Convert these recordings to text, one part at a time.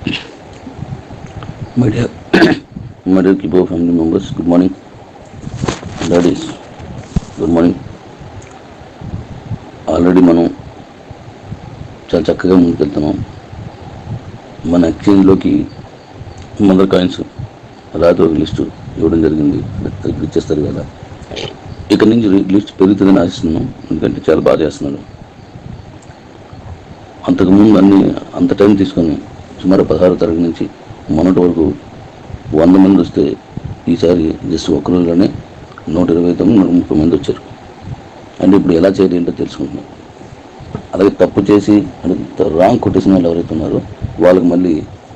My dear, my dear Kibo family members, good morning. Ladies, good morning. Already మనం చాలా చక్కగా ముందుకెళ్తున్నాం. మన ఎక్స్చేంజ్లోకి మదర్ కాయిన్స్ రాత్రి ఒక లిస్టు ఇవ్వడం జరిగింది. ఇచ్చేస్తారు కదా. ఇక్కడి నుంచి లిస్ట్ పెరుగుతుందని ఆశిస్తున్నాం. ఎందుకంటే చాలా బాగా చేస్తున్నారు. అంతకుముందు అన్ని అంత టైం తీసుకొని సుమారు పదహారు తరగతి నుంచి మొన్నటి వరకు వంద మంది వస్తే ఈసారి జస్ట్ ఒక రోజులోనే నూట ఇరవై తొమ్మిది నూట ముప్పై మంది వచ్చారు. అంటే ఇప్పుడు ఎలా చేయాలి ఏంటో తెలుసుకుంటున్నాం. అలాగే తప్పు చేసి అంటే రాంగ్ కొట్టేసిన వాళ్ళు ఎవరైతే ఉన్నారో వాళ్ళకి మళ్ళీ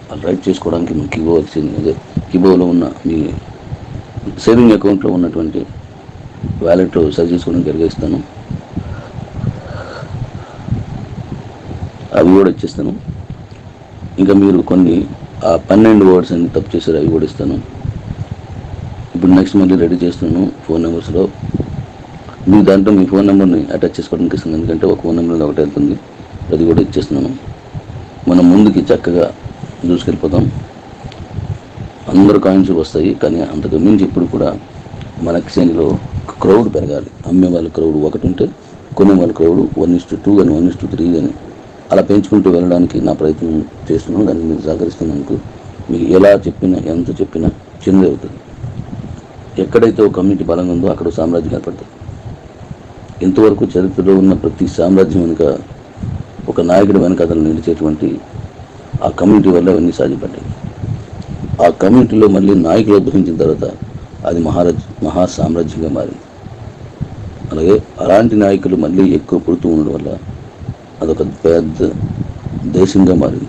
వాళ్ళు రైట్ చేసుకోవడానికి మీ కిబో వచ్చింది. అదే కిబోలో ఉన్న మీ సేవింగ్ అకౌంట్లో ఉన్నటువంటి వ్యాలెట్ సరి చేసుకోవడానికి ఎరగేస్తాను అవి కూడా ఇచ్చేస్తాను. ఇంకా మీరు కొన్ని ఆ పన్నెండు వర్డ్స్ అన్ని తప్పు చేశారు అవి కూడా ఇస్తాను. ఇప్పుడు నెక్స్ట్ మళ్ళీ రెడీ చేస్తున్నాను ఫోన్ నెంబర్స్లో మీ దాంట్లో మీ ఫోన్ నెంబర్ని అటాచ్ చేసుకోవడానికి ఇస్తుంది ఎందుకంటే ఒక ఫోన్ నెంబర్ ఒకటి వెళ్తుంది. అది కూడా ఇచ్చేస్తున్నాను. మనం ముందుకి చక్కగా దూసుకెళ్ళిపోతాం. అందరు కాయిన్స్ వస్తాయి కానీ అంతకు మించి ఇప్పుడు కూడా మన ఎక్స్చేంజ్లో క్రౌడ్ పెరగాలి. అమ్మే వాళ్ళ క్రౌడ్ ఒకటి ఉంటే కొనే వాళ్ళ crowd one is to two కానీ వన్ ఇస్ టు త్రీ కానీ అలా పెంచుకుంటూ వెళ్ళడానికి నా ప్రయత్నం చేస్తున్నాను. దాన్ని మీరు సహకరిస్తున్నందుకు మీకు ఎలా చెప్పినా ఎంత చెప్పినా చిన్నది అవుతుంది. ఎక్కడైతే ఒక కమ్యూనిటీ బలంగా ఉందో అక్కడ సామ్రాజ్యం ఏర్పడుతుంది. ఇంతవరకు చరిత్రలో ఉన్న ప్రతి సామ్రాజ్యం వెనుక ఒక నాయకుడి వెనుక అతను నిలిచేటువంటి ఆ కమ్యూనిటీ వల్ల అవన్నీ సాధ్యపడ్డాయి. ఆ కమ్యూనిటీలో మళ్ళీ నాయకులు ఉద్భవించిన తర్వాత అది మహారాజ్ మహా సామ్రాజ్యంగా మారింది. అలాగే అలాంటి నాయకులు మళ్ళీ ఎక్కువ పుడుతూ ఉండడం వల్ల అదొక పెద్ద దేశంగా మారింది.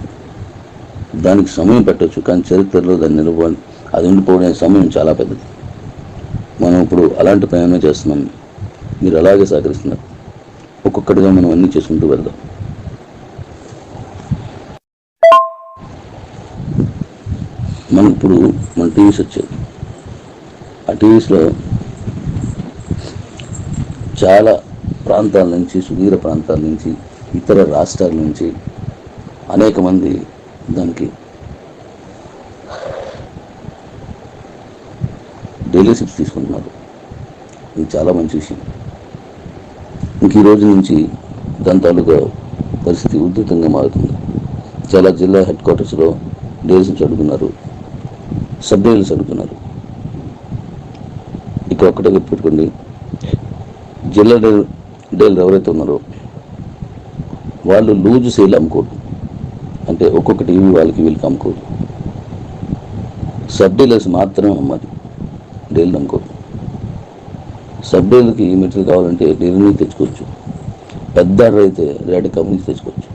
దానికి సమయం పెట్టవచ్చు కానీ చరిత్రలో దాన్ని నిలబ అది ఉండిపోవడానికి సమయం చాలా పెద్దది. మనం ఇప్పుడు అలాంటి ప్రయాణం చేస్తున్నాం. మీరు అలాగే సహకరిస్తున్నారు. ఒక్కొక్కటిగా మనం అన్నీ చేసుకుంటూ వెళ్దాం. మనం ఇప్పుడు మన టీవీస్ వచ్చాయి. ఆ టీవీస్లో చాలా ప్రాంతాల నుంచి సుదీర ప్రాంతాల నుంచి ఇతర రాష్ట్రాల నుంచి అనేక మంది దానికి సిప్స్ తీసుకుంటున్నారు. ఇది చాలా మంచి విషయం. ఇంక ఈ రోజు నుంచి దాని తాలూకా పరిస్థితి ఉధృతంగా మారుతుంది. చాలా జిల్లా హెడ్ క్వార్టర్స్లో సిప్స్ అడుగుతున్నారు. సబ్ డైలీస్ అడుగుతున్నారు. ఇక్కడ ఒక్కటే పెట్టుకోండి జిల్లా డైల్ డీలర్ ఎవరైతే ఉన్నారో వాళ్ళు లూజు సేల్ అమ్ముకోరు. అంటే ఒక్కొక్కటి ఇవి వాళ్ళకి వీళ్ళకి అమ్ముకోరు. సబ్ డీలర్స్ మాత్రమే అమ్మాలి డీలర్ అమ్ముకోరు సబ్ డీలర్కి మెటీరియల్ కావాలంటే డీలర్ నుంచి తెచ్చుకోవచ్చు. పెద్ద ఆర్డర్ అయితే డైరెక్ట్ కంపెనీ నుంచి తెచ్చుకోవచ్చు.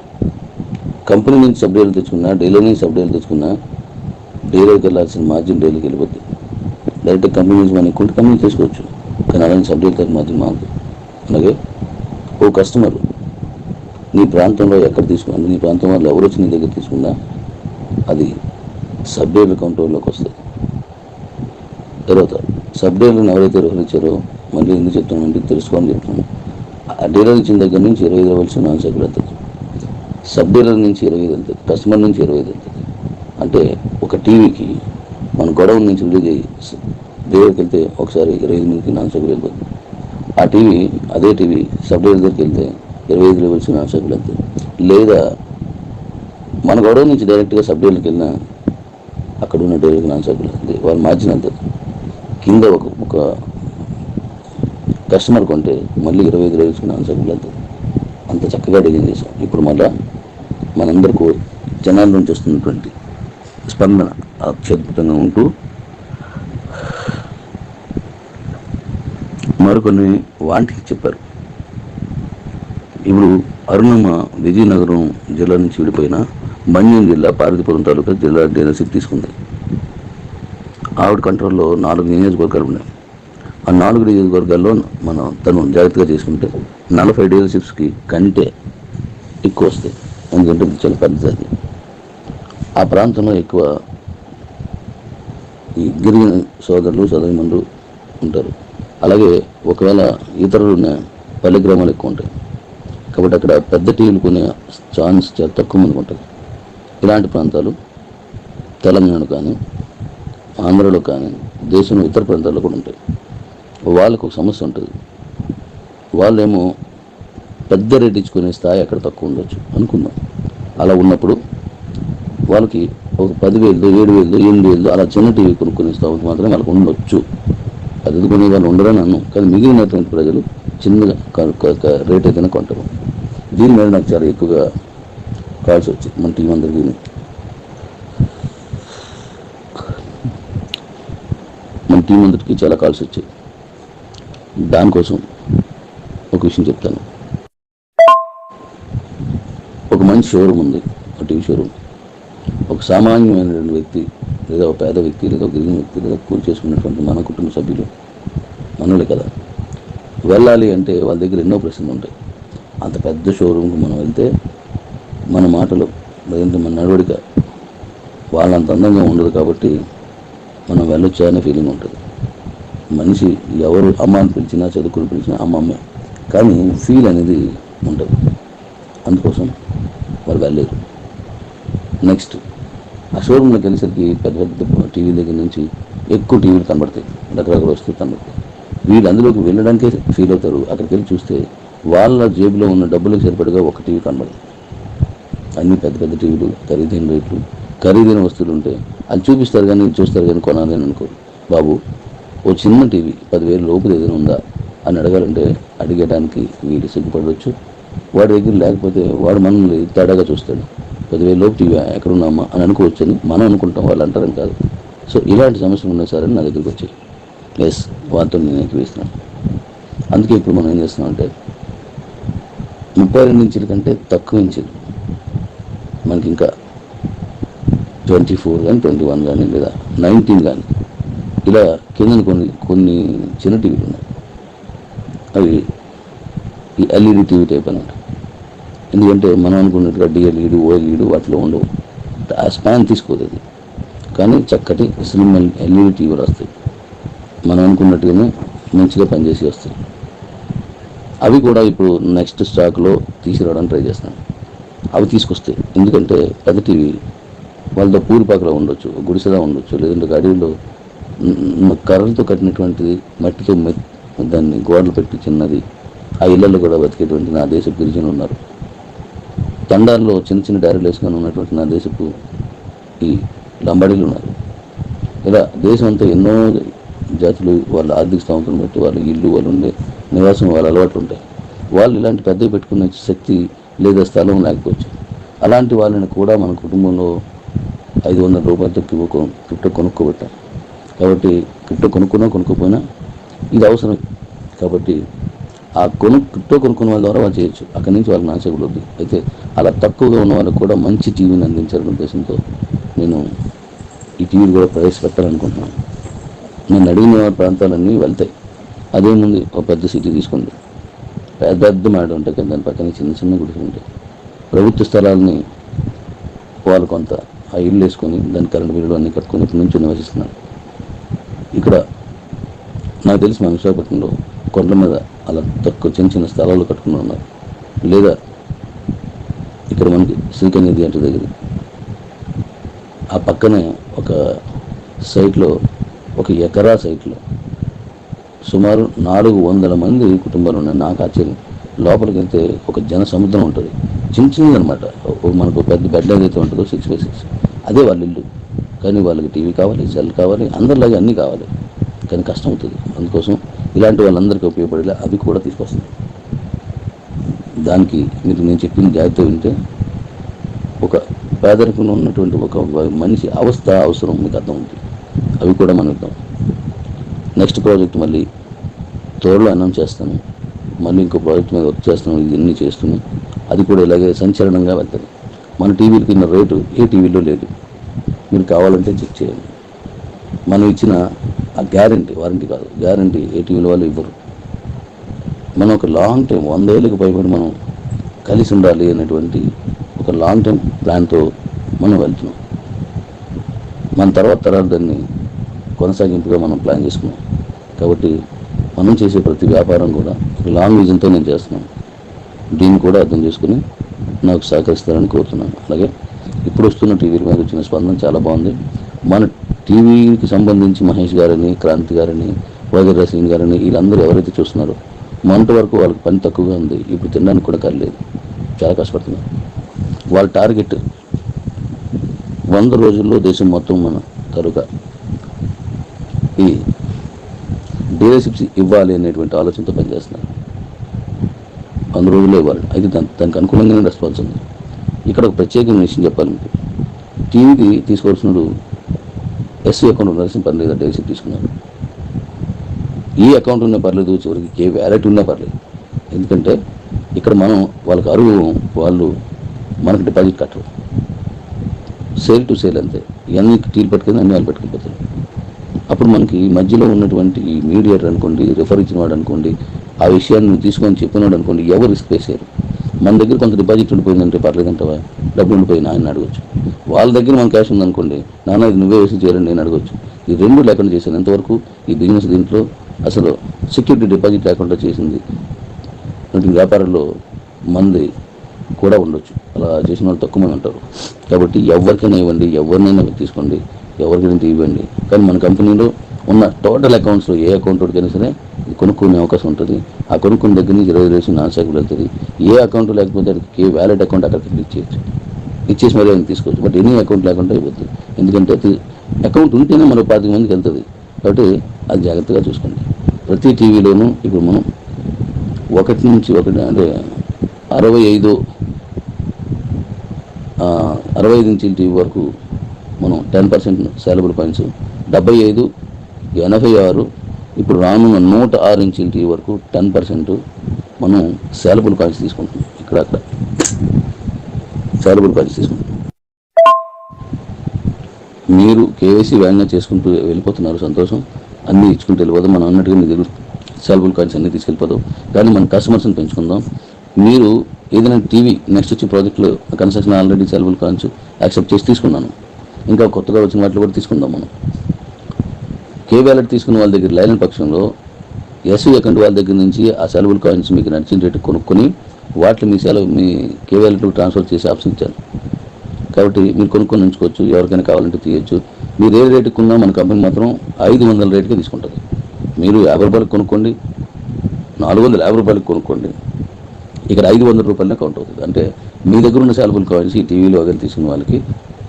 కంపెనీ నుంచి సబ్ డీలర్ తెచ్చుకున్నా డీలర్ నుంచి సబ్ డీలర్ తెచ్చుకున్నా డీలర్కి వెళ్ళాల్సిన మార్జిన్ డీలర్కి వెళ్ళిపోద్ది. డైరెక్ట్ కంపెనీ నుంచి మనం ఎక్కువ కంపెనీ తీసుకోవచ్చు కానీ అలాంటి సబ్ డీలర్ మార్జిన్ మాకు అలాగే ఓ కస్టమర్ నీ ప్రాంతంలో ఎక్కడ తీసుకున్నా నీ ప్రాంతం వాళ్ళు ఎవరు వచ్చి నీ దగ్గర తీసుకున్నా అది సబ్ డీలర్ కౌంటర్లోకి వస్తుంది. తర్వాత సబ్ డీలర్ని ఎవరైతే నిర్వహించారో మళ్ళీ ఎందుకు చెప్తామంటే తెలుసుకోమని చెప్తున్నాను. ఆ డీలర్ ఇచ్చిన దగ్గర నుంచి ఇరవై ఐదు ఇవ్వాల్సిన నాన్ సైకిల్ వెళ్తుంది సబ్ డీలర్ నుంచి ఇరవై ఐదు వెళ్తుంది కస్టమర్ నుంచి ఇరవై ఐదు వెళ్తుంది అంటే ఒక టీవీకి మన గొడవ నుంచి రిలీజ్ అయ్యి డీలర్కి వెళ్తే ఒకసారి ఇరవై ఐదు మందికి నాన్ సైకిల్ వెళ్ళిపోతుంది. ఆ టీవీ అదే టీవీ సబ్ డీలర్ దగ్గరికి వెళ్తే ఇరవై ఐదు ఇవ్వాల్సిన నాన్ సభ్యులు వెళ్తుంది లేదా మన గొడవ నుంచి డైరెక్ట్గా సబ్ డీలర్కి వెళ్ళినా అక్కడ ఉన్న డైరెక్ట్ నాన్ సభ్యులు అంతే వాళ్ళు మార్జిన్ కింద ఒక ఒక కస్టమర్ కొంటే మళ్ళీ ఇరవై ఐదు రోజులకి నాన్ సభ్యులు అంతే అంత చక్కగా డిజైన్ చేశాం ఇప్పుడు మళ్ళా మనందరికీ జనాల నుంచి వస్తున్నటువంటి స్పందన అత్యద్భుతంగా ఉంటూ మరికొన్ని వాంటికి చెప్పారు. ఇప్పుడు అరుణమ్మ విజయనగరం జిల్లా నుంచి విడిపోయిన మన్యం జిల్లా పార్వతీపురం తాలూకా జిల్లా డీలర్షిప్ తీసుకుంది. ఆవిడ కంట్రోల్లో నాలుగు నియోజకవర్గాలు ఉన్నాయి. ఆ నాలుగు నియోజకవర్గాల్లో మనం తను జాగ్రత్తగా చేసుకుంటే నలభై డీలర్షిప్స్కి కంటే ఎక్కువ వస్తాయి. ఎందుకంటే చాలా పెద్దది ఆ ప్రాంతంలో ఎక్కువ ఈ గిరిజన సోదరులు సోదరిమణులు ఉంటారు. అలాగే ఒకవేళ ఇతరులు ఉన్న పల్లె గ్రామాలు ఎక్కువ ఉంటాయి. కాబట్టి అక్కడ పెద్ద టీవీలు కొనే ఛాన్స్ చాలా తక్కువ మంది ఉంటుంది. ఇలాంటి ప్రాంతాలు తెలంగాణ కానీ ఆంధ్రలో కానీ దేశంలో ఇతర ప్రాంతాల్లో కూడా ఉంటాయి. వాళ్ళకు ఒక సమస్య ఉంటుంది. వాళ్ళేమో పెద్ద రేట్ ఇచ్చుకునే స్థాయి అక్కడ తక్కువ ఉండొచ్చు అనుకుందాం. అలా ఉన్నప్పుడు వాళ్ళకి ఒక పదివేలు ఏడు వేలు ఎనిమిది వేలు అలా చిన్న టీవీ కొనుక్కునే స్థాయి మాత్రమే వాళ్ళకి ఉండొచ్చు. అది కొనే వాళ్ళు ఉండరని అన్నాం. కానీ మిగిలినటువంటి ప్రజలు చిన్నగా రేట్ అయితేనే కొంటారు. దీని మీద నాకు చాలా ఎక్కువగా కాల్స్ వచ్చాయి. మన టీం అందరికీ. మన టీం అందరికీ చాలా కాల్స్ వచ్చాయి. దానికోసం ఒక విషయం చెప్తాను. ఒక మంచి షోరూమ్ ఉంది. ఒక టీవీ షోరూమ్ ఒక సామాన్యమైనటువంటి వ్యక్తి లేదా ఒక పేద వ్యక్తి లేదా ఒక గిరిజన వ్యక్తి లేదా కూలి చేసుకున్నటువంటి మన కుటుంబ సభ్యులు మనలే కదా. వెళ్ళాలి అంటే వాళ్ళ దగ్గర ఎన్నో ప్రశ్నలు ఉంటాయి. అంత పెద్ద షోరూమ్కి మనం వెళ్తే మన మాటలు లేదంటే మన నడవడిక వాళ్ళంత అందంగా ఉండదు కాబట్టి మనం వెళ్ళొచ్చా అనే ఫీలింగ్ ఉంటుంది. మనిషి ఎవరు అమ్మ అని పిలిచినా చదువుకుని పిలిచినా అమ్మమ్మే కానీ ఫీల్ అనేది ఉండదు. అందుకోసం వాళ్ళు వెళ్ళలేరు. నెక్స్ట్ ఆ షోరూమ్లోకి వెళ్ళేసరికి పెద్ద పెద్ద టీవీ దగ్గర నుంచి ఎక్కువ టీవీలు కనబడతాయి. రకరకాల వస్తువులు కనబడతాయి. వీళ్ళు అందులోకి వెళ్ళడానికే ఫీల్ అవుతారు. అక్కడికి వెళ్ళి చూస్తే వాళ్ళ జేబులో ఉన్న డబ్బులకు సరిపడగా ఒక టీవీ కనబడదు. అన్ని పెద్ద పెద్ద టీవీలు ఖరీదైన రేట్లు ఖరీదైన వస్తువులు ఉంటే అది చూపిస్తారు కానీ చూస్తారు కానీ కొనాలని అనుకోరు. బాబు ఓ చిన్న టీవీ పదివేలు లోపు ఏదైనా ఉందా అని అడగాలంటే అడిగడానికి వీడు సిగ్గుపడవచ్చు వాడి దగ్గర లేకపోతే వాడు మనల్ని తేడాగా చూస్తాడు. పదివేల లోపు టీవీ ఎక్కడ ఉన్నామా అని అనుకోవచ్చు అని మనం అనుకుంటాం వాళ్ళు అంటారని కాదు. సో ఇలాంటి సమస్యలు ఉన్నాయి సార్ అని నా దగ్గరికి వచ్చాయి. ఎస్ వాటితో నేను ఎక్కివేస్తున్నాను. అందుకే ఇప్పుడు మనం ఏం చేస్తున్నామంటే ముప్పై రెండు ఇంచుల కంటే తక్కువ ఇంచులు. మనకి ఇంకా ట్వంటీ ఫోర్ కానీ ట్వంటీ వన్ కానీ లేదా నైన్టీన్ కానీ ఇలా కింద కొన్ని కొన్ని చిన్న టీవీలు ఉన్నాయి. అవి ఈ ఎల్ఈడి టీవీ టైప్ అన్నమాట. ఎందుకంటే మనం అనుకున్నట్టుగా డిఎల్ఈడి ఓఎల్ఈడి వాటిలో ఉండవు. ఆ స్పాన్ తీసుకోదు అది. కానీ చక్కటి స్లిమ్ ఎల్ఈడి టీవీలు వస్తాయి. మనం అనుకున్నట్టుగానే మంచిగా పనిచేసి వస్తాయి. అవి కూడా ఇప్పుడు నెక్స్ట్ స్టాక్లో తీసుకురావడానికి ట్రై చేస్తాను అవి తీసుకొస్తాయి ఎందుకంటే పెద్ద టీవీ వాళ్ళతో పూరిపాకలో ఉండొచ్చు గుడిసెలా ఉండొచ్చు లేదంటే అడవిలో కర్రలతో కట్టినటువంటిది మట్టితో మె- దాన్ని గోడలు పెట్టి చిన్నది ఆ ఇళ్ళలో కూడా బతికేటువంటి నా దేశపు గిరిజనులు ఉన్నారు. తండాల్లో చిన్న చిన్న డైరీలు వేసుకొని ఉన్నటువంటి నా దేశపు ఈ లంబాడీలు ఉన్నారు. ఇలా దేశం అంతా ఎన్నో జాతులు వాళ్ళ ఆర్థిక స్థామతను బట్టి వాళ్ళ ఇల్లు వాళ్ళు ఉండే నివాసం వాళ్ళ అలవాటు ఉంటాయి వాళ్ళు ఇలాంటి పెద్దవి పెట్టుకునే శక్తి లేదా స్థలం లేకపోవచ్చు. అలాంటి వాళ్ళని కూడా మన కుటుంబంలో ఐదు వందల రూపాయలతో క్రిప్టో క్రిప్టో కొనుక్కోబెట్టాం కాబట్టి క్రిప్టో కొనుక్కున్నా కొనుక్కోపోయినా ఇది అవసరం కాబట్టి ఆ కొను క్రిప్టో కొనుక్కున్న వాళ్ళ ద్వారా వాళ్ళు చేయొచ్చు. అక్కడి నుంచి వాళ్ళకి నాశకులు వద్దు అయితే అలా తక్కువగా ఉన్న వాళ్ళకి కూడా మంచి టీవీని అందించాలనే ఉద్దేశంతో నేను ఈ టీవీ కూడా ప్రవేశపెట్టాలనుకుంటున్నాను. నేను అడిగిన ప్రాంతాలన్నీ వెళ్తాయి. అదేముంది ఒక పెద్ద సిటీ తీసుకోండి పెద్ద పెద్ద మేడ ఉంటాయి కదా దాని పక్కన చిన్న చిన్న గుడిసెలు ఉంటాయి. ప్రభుత్వ స్థలాలని వాళ్ళు కొంత ఆ ఇల్లు వేసుకొని దాని కరెంట్ బిల్లు అన్ని కట్టుకొని ఇప్పటి నుంచి నివసిస్తున్నారు. ఇక్కడ నాకు తెలిసి మన విశాఖపట్నంలో కొండల మీద అలా తక్కువ చిన్న చిన్న స్థలాలు కట్టుకుని ఉన్నారు. లేదా ఇక్కడ మనకి శ్రీకన్య థియేటర్ దగ్గర. ఆ పక్కనే ఒక సైట్లో ఒక ఎకరా సైట్లో సుమారు నాలుగు వందల మంది కుటుంబాలు ఉన్నాయి. నాకు ఆశ్చర్యం. లోపలికి వెళ్తే ఒక జన సముద్రం ఉంటుంది. చిన్న చిన్నది అనమాట మనకు పెద్ద బెడ్ ఏదైతే ఉంటుందో సిక్స్ బై సిక్స్ అదే వాళ్ళ ఇల్లు. కానీ వాళ్ళకి టీవీ కావాలి సెల్ కావాలి అందరిలాగే అన్నీ కావాలి. కానీ కష్టం అవుతుంది. అందుకోసం ఇలాంటి వాళ్ళందరికీ ఉపయోగపడేలా అవి కూడా తీసుకొస్తుంది దానికి మీరు నేను చెప్పిన జాగ్రత్త వింటే ఒక పేదరికంలో ఉన్నటువంటి ఒక మనిషి అవస్థ అవసరం మీకు అర్థం ఉంటుంది అవి కూడా మనం ఇద్దాం నెక్స్ట్ ప్రాజెక్ట్ మళ్ళీ త్వరలో అనౌన్స్ చేస్తాను. మళ్ళీ ఇంకో ప్రాజెక్ట్ మీద వర్క్ చేస్తాము ఇవన్నీ చేస్తున్నాం అది కూడా ఇలాగే సంచలనంగా వెళ్తుంది. మన టీవీకి కింద రేటు ఏ టీవీలో లేదు. మీరు కావాలంటే చెక్ చేయండి. మనం ఇచ్చిన ఆ గ్యారంటీ వారంటీ కాదు. గ్యారంటీ ఏ టీవీలో వాళ్ళు ఇవ్వరు. మనం ఒక లాంగ్ టైం వందేళ్ళకి పైబడి మనం కలిసి ఉండాలి అనేటువంటి ఒక లాంగ్ టైం ప్లాన్తో మనం వెళ్తున్నాం. మన తర్వాత తరాలు దాన్ని కొనసాగింపుగా మనం ప్లాన్ చేసుకున్నాం. కాబట్టి మనం చేసే ప్రతి వ్యాపారం కూడా లాంగ్ విజన్తో నేను చేస్తున్నాను. దీన్ని కూడా అర్థం చేసుకుని నాకు సహకరిస్తారని కోరుతున్నాను. అలాగే ఇప్పుడు వస్తున్న టీవీల మీద వచ్చిన స్పందన చాలా బాగుంది. మన టీవీకి సంబంధించి మహేష్ గారని క్రాంతి గారని వగర్రా సింగ్ గారని వీళ్ళందరూ ఎవరైతే చూస్తున్నారో మొన్నటి వరకు వాళ్ళకి పని తక్కువగా ఉంది. ఇప్పుడు తినడానికి కూడా కర్లేదు. చాలా కష్టపడుతున్నారు వాళ్ళ టార్గెట్ వంద రోజుల్లో దేశం మొత్తం మన తరుగా ఈ డీలర్షిప్స్ ఇవ్వాలి అనేటువంటి ఆలోచనతో పనిచేస్తున్నారు. వంద రోజుల్లో ఇవ్వాలి. అయితే దాని దానికి అనుకూలంగానే రెస్పాన్స్ ఉంది. ఇక్కడ ఒక ప్రత్యేకమైన విషయం చెప్పాలి మీకు. టీవీకి తీసుకోవాల్సిన ఎస్సీ అకౌంట్ ఉండాల్సిన పని లేదా డీలర్షిప్ తీసుకున్నారు ఈ అకౌంట్ ఉన్నా పర్లేదు చివరికి ఏ వ్యాలెట్ ఉన్నా పర్లేదు. ఎందుకంటే ఇక్కడ మనం వాళ్ళకి అరువు వాళ్ళు మనకు డిపాజిట్ కట్టరు. సేల్ టు సేల్ అంతే. ఇవన్నీ టీలు పట్టుకుని అన్ని వాళ్ళు పెట్టుకుపోతారు అప్పుడు మనకి మధ్యలో ఉన్నటువంటి మీడియేటర్ అనుకోండి రిఫర్ ఇచ్చిన వాడు అనుకోండి ఆ విషయాన్ని తీసుకొని చెప్పినాడు అనుకోండి ఎవరు రిస్క్ వేసారు? మన దగ్గర కొంత డిపాజిట్ ఉండిపోయిందంటే పర్లేదంటవా? డబ్బులు ఉండిపోయినా ఆయన అడగచ్చు. వాళ్ళ దగ్గర మన క్యాష్ ఉందనుకోండి నాన్న ఇది నువ్వే వేసి చేయాలని నేను అడగచ్చు. ఈ రెండు లేకుండా చేశాను ఎంతవరకు? ఈ బిజినెస్ దీంట్లో అసలు సెక్యూరిటీ డిపాజిట్ లేకుండా చేసింది. ఇటువంటి వ్యాపారంలో మంది కూడా ఉండొచ్చు. అలా చేసిన వాళ్ళు తక్కువ మంది ఉంటారు. కాబట్టి ఎవరికైనా ఇవ్వండి ఎవరినైనా తీసుకోండి. ఎవరికైనా ఇవ్వండి కానీ మన కంపెనీలో ఉన్న టోటల్ అకౌంట్స్లో ఏ అకౌంట్ ఒకటికైనా సరే కొనుక్కునే అవకాశం ఉంటుంది. ఆ కొనుక్కున్న దగ్గర నుంచి ఇరవై రోజులు నాలుగు సైకిల్ వెళ్తుంది ఏ అకౌంట్ లేకపోతే ఏ వ్యాలెడ్ అకౌంట్ అక్కడికి క్లిక్ చేయొచ్చు ఇచ్చేసి మరీ ఆయన తీసుకోవచ్చు. బట్ ఎనీ అకౌంట్ లేకుండా ఇవ్వద్దు ఎందుకంటే అకౌంట్ ఉంటేనే మన పాతిక మందికి వెళ్తుంది. కాబట్టి అది జాగ్రత్తగా చూసుకోండి. ప్రతి టీవీలోనూ ఇప్పుడు మనం ఒకటి నుంచి ఒకటి అంటే అరవై ఐదు అరవై ఐదు నుంచి టీవీ వరకు మనం టెన్ పర్సెంట్ సేలబుల్ కాయిన్స్ డెబ్బై ఐదు ఎనభై ఆరు ఇప్పుడు రానున్న నూట ఆరు ఇంచుల టీవీ వరకు టెన్ పర్సెంట్ మనం సేలబుల్ కాయిన్స్ తీసుకుంటున్నాం. ఇక్కడ అక్కడ. సేలబుల్ కాయిన్స్ తీసుకుంటున్నాం. మీరు కేవైసీ వేగంగా చేసుకుంటూ వెళ్ళిపోతున్నారు సంతోషం. అన్నీ ఇచ్చుకుంటూ వెళ్ళిపోతాం. మనం అన్నట్టుగా మీ దగ్గర సేలబుల్ కాయిన్స్ అన్నీ తీసుకెళ్ళిపోతాం. కానీ మన కస్టమర్స్ని పెంచుకుందాం. మీరు ఏదైనా టీవీ నెక్స్ట్ వచ్చే ప్రాజెక్టులో కన్స్ట్రక్షన్ ఆల్రెడీ సాల్బుల్ కార్డ్స్ యాక్సెప్ట్ చేసి తీసుకున్నాను. ఇంకా కొత్తగా వచ్చిన వాటిలో కూడా తీసుకుందాం మనం. కే వ్యాలెట్ తీసుకున్న వాళ్ళ దగ్గర లైన్ పక్షంలో ఎస్వి అకౌంట్ వాళ్ళ దగ్గర నుంచి ఆ సెలవుల్ కాయిన్స్ మీకు నచ్చిన రేటు కొనుక్కొని వాటిని మీ సెలవు మీ కే వ్యాలెట్కి ట్రాన్స్ఫర్ చేసి ఆప్షన్ ఇచ్చారు. కాబట్టి మీరు కొనుక్కొని ఉంచుకోవచ్చు ఎవరికైనా కావాలంటే తీయచ్చు. మీరు ఏ రేటుకి కొన్నా మన కంపెనీ మాత్రం ఐదు వందల రేటుకే తీసుకుంటుంది. మీరు యాభై రూపాయలకు కొనుక్కోండి నాలుగు వందల యాభై రూపాయలకు కొనుక్కోండి. ఇక్కడ ఐదు వందల రూపాయలనే కౌంట్ అవుతుంది. అంటే మీ దగ్గర ఉన్న శాలబుల్ కాయిన్స్ ఈ టీవీలో వదిలి తీసుకున్న వాళ్ళకి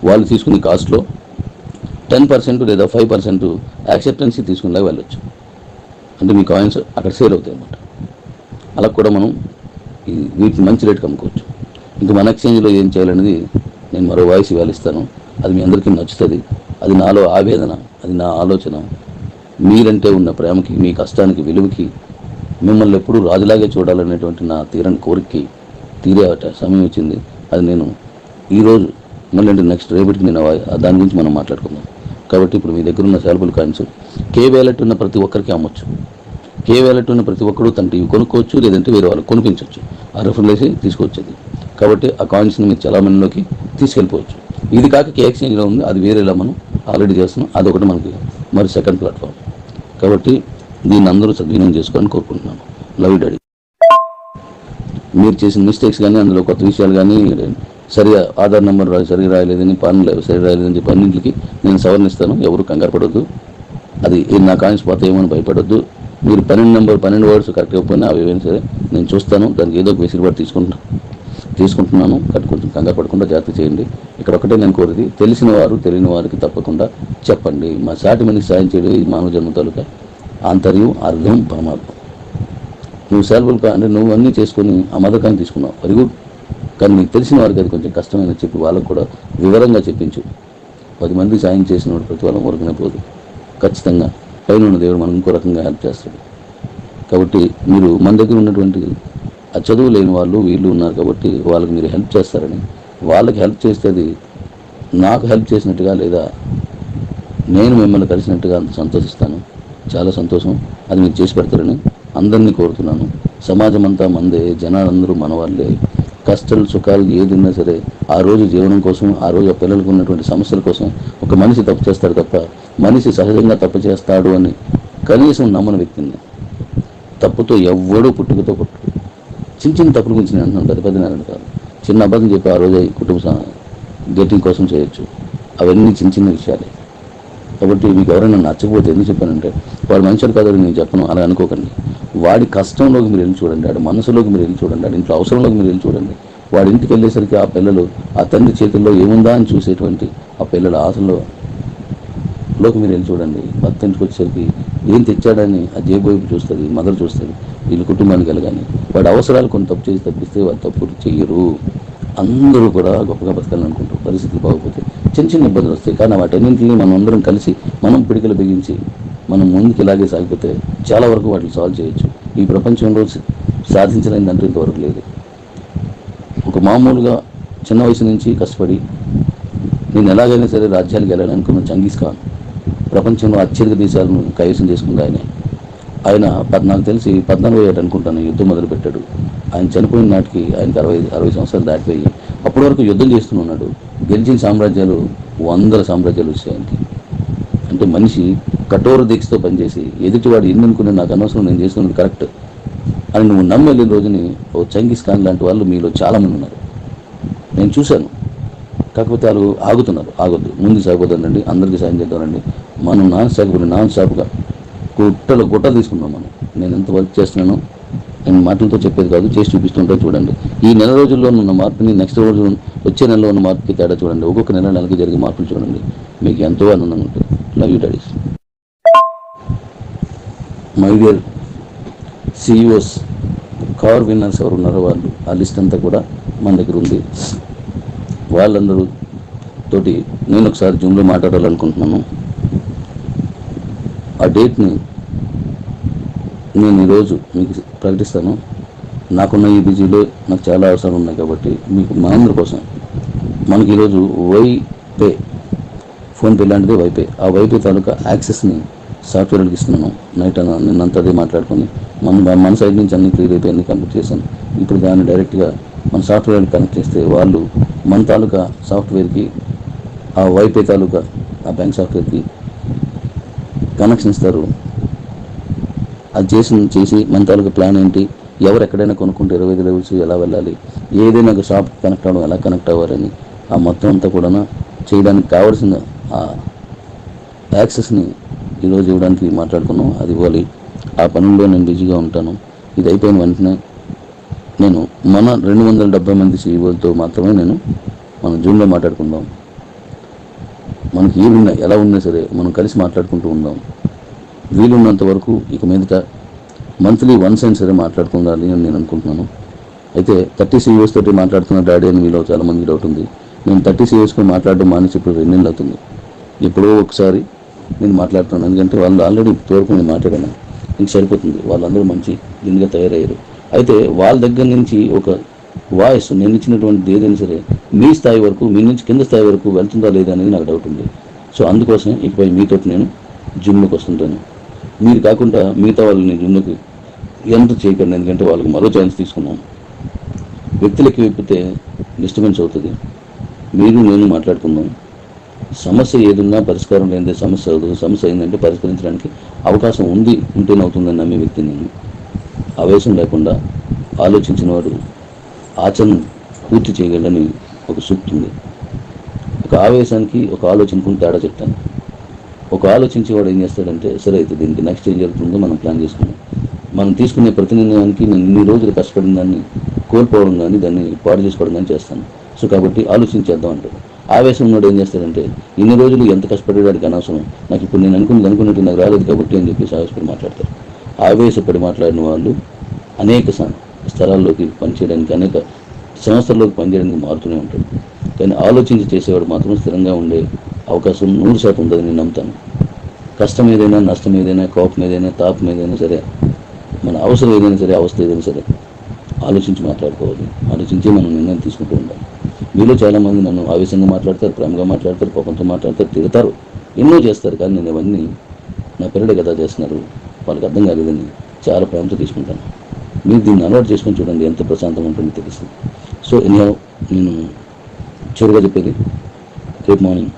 వాళ్ళు తీసుకునే కాస్ట్లో టెన్ పర్సెంట్ లేదా ఫైవ్ పర్సెంట్ యాక్సెప్టెన్సీ తీసుకునేలాగా వెళ్ళొచ్చు. అంటే మీ కాయిన్స్ అక్కడ సేల్ అవుతాయి అన్నమాట. అలా కూడా మనం ఈ వీటిని మంచి రేట్కి అమ్ముకోవచ్చు. ఇంకా మన ఎక్స్చేంజ్లో ఏం చేయాలనేది నేను మరో వాయిస్ ఇవాళ ఇస్తాను. అది మీ అందరికీ నచ్చుతుంది. అది నాలో ఆవేదన అది నా ఆలోచన. మీరంటే ఉన్న ప్రేమకి మీ కష్టానికి విలువకి మిమ్మల్ని ఎప్పుడూ రాజులాగే చూడాలనేటువంటి నా తీరని కోరికకి తీరే సమయం వచ్చింది. అది నేను ఈరోజు మళ్ళీ అంటే నెక్స్ట్ రేపటికి నేను దాని గురించి మనం మాట్లాడుకుందాం. కాబట్టి ఇప్పుడు మీ దగ్గర ఉన్న శాలబుల్ కాయిన్స్ కే వ్యాలెట్ ఉన్న ప్రతి ఒక్కరికి అమ్మొచ్చు. కే వ్యాలెట్ ఉన్న ప్రతి ఒక్కరు తన టీవీ కొనుక్కోవచ్చు లేదంటే వేరే వాళ్ళకి కొనిపించవచ్చు ఆ రిఫర్ వేసి తీసుకొచ్చేది కాబట్టి ఆ కాయిన్స్ని మీరు చలామణిలోకి తీసుకెళ్ళిపోవచ్చు. ఇది కాక కే ఎక్స్చేంజ్లో ఉంది అది వేరేలా మనం ఆల్రెడీ చేస్తున్నాం అదొకటి మనకి మరి సెకండ్ ప్లాట్ఫామ్ కాబట్టి దీన్ని అందరూ సద్వినియోగం చేసుకోవాలని కోరుకుంటున్నాను. Love daddy. మీరు చేసిన మిస్టేక్స్ కానీ అందులో కొత్త విషయాలు కానీ సరిగా ఆధార్ నెంబర్ రా- సరిగా రాయలేదని పాన్ సరిగా రాయలేదని చెప్పి అన్నింటికి నేను సవరణిస్తాను. ఎవరు కంగారు పడొద్దు. అది నా కాయిన్స్ పోతాయేమో అని భయపడొద్దు. మీరు పన్నెండు నెంబర్ పన్నెండు వర్డ్స్ కరెక్ట్ అయిపోయినా అవి ఏమైనా సరే నేను చూస్తాను. దానికి ఏదో ఒక వెసులుబాటు తీసుకుంటాను తీసుకుంటున్నాను. కాబట్టి కొంచెం కంగారు పడకుండా జాగ్రత్త చేయండి. ఇక్కడ ఒకటే నేను కోరేది తెలిసిన వారు తెలియని వారికి తప్పకుండా చెప్పండి. మా సాటి మనిషి సాయం చేయడం ఈ మానవ జన్మ తాలూకా ఆంతర్యం అర్థం పరమార్థం నువ్వు సెలవులు అంటే నువ్వు అన్నీ చేసుకొని ఆ మదకాన్ని తీసుకున్నావు. వెరీ గుడ్ కానీ నీకు తెలిసిన వారికి అది కొంచెం కష్టమైన చెప్పి. వాళ్ళకు కూడా వివరంగా చెప్పించు. పది మంది సాయం చేసిన వాడు వాళ్ళం వరకునే పోదు. ఖచ్చితంగా. పైన ఉన్న దేవుడు మనం ఇంకో రకంగా హెల్ప్ చేస్తాడు. కాబట్టి మీరు మన దగ్గర ఉన్నటువంటి ఆ చదువు లేని వాళ్ళు వీళ్ళు ఉన్నారు కాబట్టి వాళ్ళకి మీరు హెల్ప్ చేస్తారని వాళ్ళకి హెల్ప్ చేస్తే అది నాకు హెల్ప్ చేసినట్టుగా లేదా నేను మిమ్మల్ని కలిసినట్టుగా అంత సంతోషిస్తాను. చాలా సంతోషం. అది మీరు చేసి పెడతారని అందరినీ కోరుతున్నాను. సమాజం అంతా మందే జనాలందరూ మనవాళ్ళే కష్టాలు సుఖాలు ఏదిన్నా సరే ఆ రోజు జీవనం కోసం ఆ రోజు ఆ పిల్లలకు ఉన్నటువంటి సమస్యల కోసం ఒక మనిషి తప్పు చేస్తాడు తప్ప మనిషి సహజంగా తప్పు చేస్తాడు అని కనీసం నమ్మని వ్యక్తిని తప్పుతో ఎవ్వడూ పుట్టుకతో పుట్టు చిన్న చిన్న తప్పుల గురించి నేను అంటున్నాను పెద్ద పెద్ద నేను కాదు. చిన్న అబద్ధం చెప్పి ఆ రోజు కుటుంబ గెటింగ్ కోసం చేయొచ్చు. అవన్నీ చిన్న చిన్న విషయాలే. కాబట్టి మీకు ఎవరైనా నచ్చకపోతే ఎందుకు చెప్పానంటే వాడు మంచివాడు కాదని నేను చెప్పను అలా అనుకోకండి. వాడి కష్టంలోకి మీరు వెళ్ళి చూడండి వాడి మనసులోకి మీరు వెళ్ళి చూడండి వాడి ఇంట్లో అవసరంలోకి మీరు వెళ్ళి చూడండి. వాడి ఇంటికి వెళ్ళేసరికి ఆ పిల్లలు ఆ తండ్రి చేతుల్లో ఏముందా అని చూసేటువంటి ఆ పిల్లల ఆశలో లోకి మీరు వెళ్ళి చూడండి. భర్త ఇంటికి వచ్చేసరికి ఏం తెచ్చాడని ఆ జేబు వైపు చూస్తుంది మదర్ చూస్తుంది వీళ్ళ కుటుంబానికి వెళ్ళగానే. వాడి అవసరాలు కొన్ని తప్పు చేసి తప్పిస్తే వాడు తప్పు చెయ్యరు అందరూ కూడా గొప్పగా బతకాలని అనుకుంటారు పరిస్థితులు చిన్న చిన్న ఇబ్బందులు వస్తాయి. కానీ వాటన్నింటినీ మనం అందరం కలిసి మనం పిడికలు బిగించి మనం ముందుకు ఇలాగే సాగిపోతే చాలా వరకు వాటిని సాల్వ్ చేయొచ్చు. ఈ ప్రపంచంలో సాధించలేదంటూ ఇంతవరకు లేదు. ఒక మామూలుగా చిన్న వయసు నుంచి కష్టపడి నేను ఎలాగైనా సరే రాజ్యానికి వెళ్ళాలని అనుకున్న చంగీస్ ఖాన్ ప్రపంచంలో అత్యధిక దేశాలను కైవసం చేసుకుంది ఆయన. ఆయన పద్నాలుగు తెలిసి పద్నాలుగు ఏడు అనుకుంటాను యుద్ధం మొదలుపెట్టాడు. ఆయన చనిపోయిన నాటికి ఆయనకి అరవై అరవై సంవత్సరాలు దాటిపోయి అప్పటి వరకు యుద్ధం చేస్తూనే ఉన్నాడు. గెలిచిన సామ్రాజ్యాలు వందల సామ్రాజ్యాలు వచ్చాయి ఆయనకి. అంటే మనిషి కఠోర దీక్షతో పనిచేసి ఎదుటివాడు ఎన్ని అనుకున్నా నాకు అనవసరం నేను చేస్తున్నది కరెక్ట్ అని నువ్వు నమ్మి రోజుని ఓ చంగీస్ ఖాన్ లాంటి వాళ్ళు మీలో చాలామంది ఉన్నారు. నేను చూశాను. కాకపోతే వాళ్ళు ఆగుతున్నారు. ఆగొద్దు. ముందు సాగిపోతానండి అందరికీ సాయం చేద్దామండి మనం నాన్ స్టాప్ నాన్ స్టాప్గా గుట్టలు గుట్ట తీసుకున్నాం మనం. నేను ఎంత వర్క్ చేస్తున్నాను నేను మాటలతో చెప్పేది కాదు చేసి చూపిస్తుంటే చూడండి. ఈ నెల రోజుల్లో ఉన్న మార్పుని నెక్స్ట్ రోజు వచ్చే నెలలో ఉన్న మార్పుకి తేడా చూడండి. ఒక్కొక్క నెల నెలకి జరిగే మార్పులు చూడండి. మీకు ఎంతో ఆనందంగా ఉంటుంది. Love you daddies. My dear CEOs car winners ఎవరు ఉన్నారో వాళ్ళు ఆ లిస్ట్ అంతా కూడా మన దగ్గర ఉంది. వాళ్ళందరూ తోటి నేను ఒకసారి జూమ్లో మాట్లాడాలనుకుంటున్నాను. ఆ డేట్ని నేను ఈరోజు మీకు ప్రకటిస్తాను. నాకున్న ఈ బిజీలో నాకు చాలా అవసరాలు ఉన్నాయి కాబట్టి మీకు మనందరి కోసం మనకి ఈరోజు వై పే ఫోన్పే లాంటిది వైపే. ఆ వైపే తాలూకా యాక్సెస్ని సాఫ్ట్వేర్కి ఇస్తున్నాను. నైట్ అన్న నిన్నంతా అదే మాట్లాడుకొని మన మన సైడ్ నుంచి అన్ని క్లియర్ అయిపోయి అన్ని కంప్లీట్ చేశాను. ఇప్పుడు దాన్ని డైరెక్ట్గా మన సాఫ్ట్వేర్కి కనెక్ట్ చేస్తే వాళ్ళు మన తాలూకా సాఫ్ట్వేర్కి ఆ వైపే తాలూకా ఆ బ్యాంక్ సాఫ్ట్వేర్కి కనెక్షన్ ఇస్తారు. అది చేసి చేసి మన తాలూకా ప్లాన్ ఏంటి? ఎవరు ఎక్కడైనా కొనుక్కుంటే ఇరవై ఐదు లెవెల్స్ ఎలా వెళ్ళాలి? ఏదైనా ఒక షాప్ కనెక్ట్ అవ్వడం ఎలా కనెక్ట్ అవ్వాలని ఆ మొత్తం అంతా కూడా చేయడానికి కావాల్సిన యాక్సెస్ని ఈరోజు ఇవ్వడానికి మాట్లాడుకున్నాం. అది ఇవ్వాలి. ఆ పనుల్లో నేను బిజీగా ఉంటాను. ఇది అయిపోయిన వెంటనే నేను మన రెండు వందల డెబ్బై మంది సీఈఓలతో మాత్రమే నేను మనం జూన్లో మాట్లాడుకుందాం. మనకి ఏమి ఉన్నా ఎలా ఉన్నా సరే మనం కలిసి మాట్లాడుకుంటూ ఉందాం. వీలున్నంత వరకు ఇక మీదట మంత్లీ వన్స్ అయినా సరే మాట్లాడుకుందాలి అని నేను అనుకుంటున్నాను. అయితే థర్టీ సీఈఓస్ తోటి మాట్లాడుతున్న డాడీ అని మీలో చాలా మంది డౌట్ ఉంది. నేను థర్టీ సీఈఓస్తో మాట్లాడడం మానేసి ఇప్పుడు రెండేళ్ళు అవుతుంది. ఎప్పుడో ఒకసారి నేను మాట్లాడుతున్నాను. ఎందుకంటే వాళ్ళు ఆల్రెడీ ఇప్పటివరకు నేను మాట్లాడాను. ఇంక సరిపోతుంది. వాళ్ళందరూ మంచి దీనిగా తయారయ్యారు. అయితే వాళ్ళ దగ్గర నుంచి ఒక వాయిస్ నేను ఇచ్చినటువంటి ఏదైనా సరే మీ స్థాయి వరకు మీ నుంచి కింద స్థాయి వరకు వెళ్తుందా లేదా అనేది నాకు డౌట్ ఉంది. సో అందుకోసం ఇకపై మీతో నేను జిమ్లోకి వస్తుంటాను. మీరు కాకుండా మిగతా వాళ్ళని జిమ్లోకి ఎంత చేయకండి. ఎందుకంటే వాళ్ళకి మరో ఛాన్స్ తీసుకున్నాం. వ్యక్తులకి విప్పితే డిస్టర్బెన్స్ అవుతుంది. మీరు నేను మాట్లాడుకుందాం. సమస్య ఏదున్నా పరిష్కారం లేనిదే సమస్య అవుతుంది సమస్య ఏంటంటే పరిష్కరించడానికి అవకాశం ఉంది ఉంటేనే అవుతుందని నమ్మే వ్యక్తి నేను. ఆవేశం లేకుండా ఆలోచించిన వాడు ఆచరణ పూర్తి చేయగలని ఒక సూక్తి ఉంది. ఒక ఆవేశానికి ఒక ఆలోచనకు తేడా చెప్తాను. ఒక ఆలోచించేవాడు ఏం చేస్తాడంటే సరే అయితే దీనికి నెక్స్ట్ ఏం జరుగుతుందో మనం ప్లాన్ చేసుకున్నాం మనం తీసుకునే ప్రతి నిర్ణయానికి నేను ఇన్ని రోజులు కష్టపడిన దాన్ని కోల్పోవడం కానీ దాన్ని పాడు చేసుకోవడం కానీ చేస్తాను. సో కాబట్టి ఆలోచించేద్దాం అంటాడు. ఆవేశం ఉన్నాడు ఏం చేస్తాడంటే ఇన్ని రోజులు ఎంత కష్టపడేవాడికి అనవసరం. నాకు ఇప్పుడు నేను అనుకున్నది అనుకున్నట్టు నాకు రాలేదు కాబట్టి అని చెప్పేసి ఆవేశపడి మాట్లాడతారు. ఆవేశపడి మాట్లాడిన వాళ్ళు అనేక స్థలాల్లోకి పనిచేయడానికి అనేక సంస్థల్లోకి పనిచేయడానికి మారుతూనే ఉంటాడు కానీ ఆలోచించి చేసేవాడు మాత్రం స్థిరంగా ఉండే అవకాశం నూరు శాతం ఉందని నేను నమ్ముతాను. కష్టం ఏదైనా నష్టం ఏదైనా కోపం ఏదైనా తాపం ఏదైనా సరే మన అవసరం ఏదైనా సరే అవస్థ ఏదైనా సరే ఆలోచించి మాట్లాడుకోవాలి. ఆలోచించి మనం నిర్ణయం తీసుకుంటూ ఉండాలి. మీలో చాలామంది నన్ను ఆవేశంగా మాట్లాడతారు ప్రేమగా మాట్లాడతారు కోపంతో మాట్లాడతారు తిడతారు. ఎన్నో చేస్తారు కానీ నేను ఇవన్నీ నా పిల్లడే కదా చేస్తున్నారు. వాళ్ళకి అర్థం కాలేదని చాలా ప్రేమతో తీసుకుంటాను. మీరు దీన్ని అలవాటు చేసుకొని చూడండి ఎంత ప్రశాంతంగా ఉంటుందో తెలుస్తుంది. సో ఎన్నో నేను చివరిగా చెప్పేది రేపు మార్నింగ్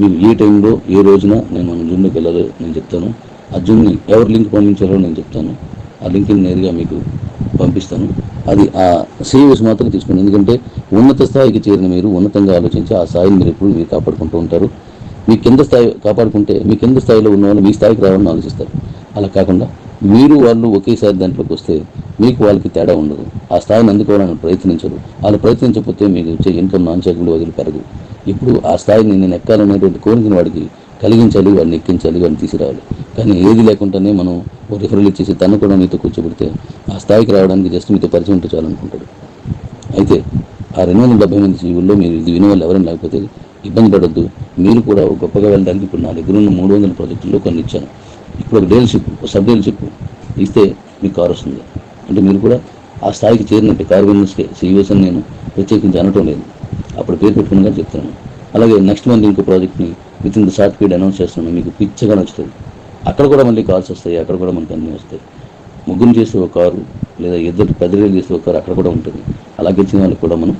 మీరు ఏ టైంలో ఏ రోజున నేను మన జూమ్లోకి వెళ్ళాలో నేను చెప్తాను. ఆ జూమ్ని ఎవరు లింక్ పంపించాలో నేను చెప్తాను. ఆ లింక్ని నేరుగా మీకు పంపిస్తాను. అది ఆ సేవస్ మాత్రం తీసుకోండి ఎందుకంటే ఉన్నత స్థాయికి చేరిన మీరు ఉన్నతంగా ఆలోచించి ఆ స్థాయిని మీరు ఎప్పుడు మీరు కాపాడుకుంటూ ఉంటారు. మీ కింద స్థాయి కాపాడుకుంటే మీ కింద స్థాయిలో ఉన్న వాళ్ళు మీ స్థాయికి రావాలని ఆలోచిస్తారు. అలా కాకుండా మీరు వాళ్ళు ఒకేసారి దాంట్లోకి వస్తే మీకు వాళ్ళకి తేడా ఉండదు. ఆ స్థాయిని అందుకోవాలని ప్రయత్నించరు. వాళ్ళు ప్రయత్నించకపోతే మీకు వచ్చే ఇన్కమ్ నాన్ చెక్కులు వదిలి పెరగదు. ఇప్పుడు ఆ స్థాయిని నేను ఎక్కాలనేటువంటి కోరికని వాడికి కలిగించాలి వాడిని ఎక్కించాలి వాడిని తీసుకురావాలి. కానీ ఏది లేకుండానే మనం ఒక రిఫరల్ ఇచ్చేసి తను కూడా మీతో కూర్చోబెడితే ఆ స్థాయికి రావడానికి జస్ట్ మీతో పరిచయం ఉంటే చాలనుకుంటాడు. అయితే ఆ రెండు వందల డెబ్బై మంది జీవుల్లో మీరు ఇది వినే వాళ్ళు ఎవరైనా లేకపోతే ఇబ్బంది పడొద్దు. మీరు కూడా గొప్పగా వెళ్ళడానికి ఇప్పుడు నా దగ్గర ఉన్న మూడు వందల ప్రాజెక్టుల్లో కొన్ని ఇచ్చాను. ఇప్పుడు ఒక డీలర్షిప్ ఒక సబ్ డీలర్షిప్ ఇస్తే మీకు కారు వస్తుంది. అంటే మీరు కూడా ఆ స్థాయికి చేరినట్టు కార్ బిజినెస్కే సీఈఓస్ అని నేను ప్రత్యేకించి అనటం లేదు. అప్పుడు పేరు పెట్టుకుని చెప్తున్నాను. అలాగే నెక్స్ట్ మంత్ ఇంకో ప్రాజెక్ట్ని within the short period announce చేస్తున్నాను. మీకు పిచ్చగా నచ్చుతుంది. అక్కడ కూడా మళ్ళీ కాల్స్ వస్తాయి అక్కడ కూడా మనకు అన్నీ వస్తాయి. ముగ్గురు చేసే ఒక కారు లేదా ఇద్దరు పెద్దలు చేసే ఒక కారు అక్కడ కూడా ఉంటుంది. అలా గెలిచిన వాళ్ళకి కూడా మనం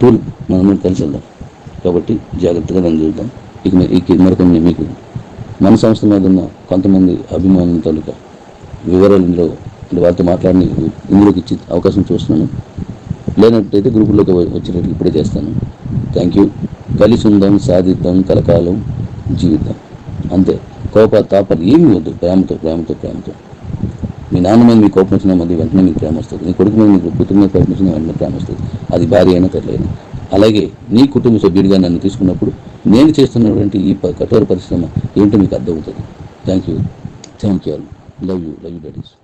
టూర్ మనం కలిసి వెళ్దాం. కాబట్టి జాగ్రత్తగా దాన్ని చూద్దాం. ఇక ఇక మరికొన్ని మీకు మన సంస్థ మీద ఉన్న కొంతమంది అభిమానుల తాలూకా వివరాలు ఇందులో వారితో మాట్లాడి ఇందులోకి ఇచ్చి అవకాశం చూస్తున్నాను. లేనట్టయితే గ్రూపుల్లోకి వచ్చినట్టు ఇప్పుడే చేస్తాను. థ్యాంక్ యూ కలిసి ఉందాం సాధిద్దాం కలకాలం జీవిద్దాం. అంతే. కోప తాపలు ఏమీ వద్దు. ప్రేమతో ప్రేమతో ప్రేమతో. మీ నాన్న మీద మీకు కోపం వచ్చిన మంది వెంటనే మీకు ప్రేమ వస్తుంది. నీ కొడుకు మీద మీకు కూతురు మీద కోపం వచ్చిన వెంటనే ప్రేమ వస్తుంది. అది భార్య అయినా తల్లి అలాగే నీ కుటుంబ సభ్యుడిగా నన్ను తీసుకున్నప్పుడు నేను చేస్తున్నటువంటి ఈ ప- కఠోర పరిశ్రమ ఏంటో మీకు అర్థమవుతుంది. Thank you thank you all love you love you daddies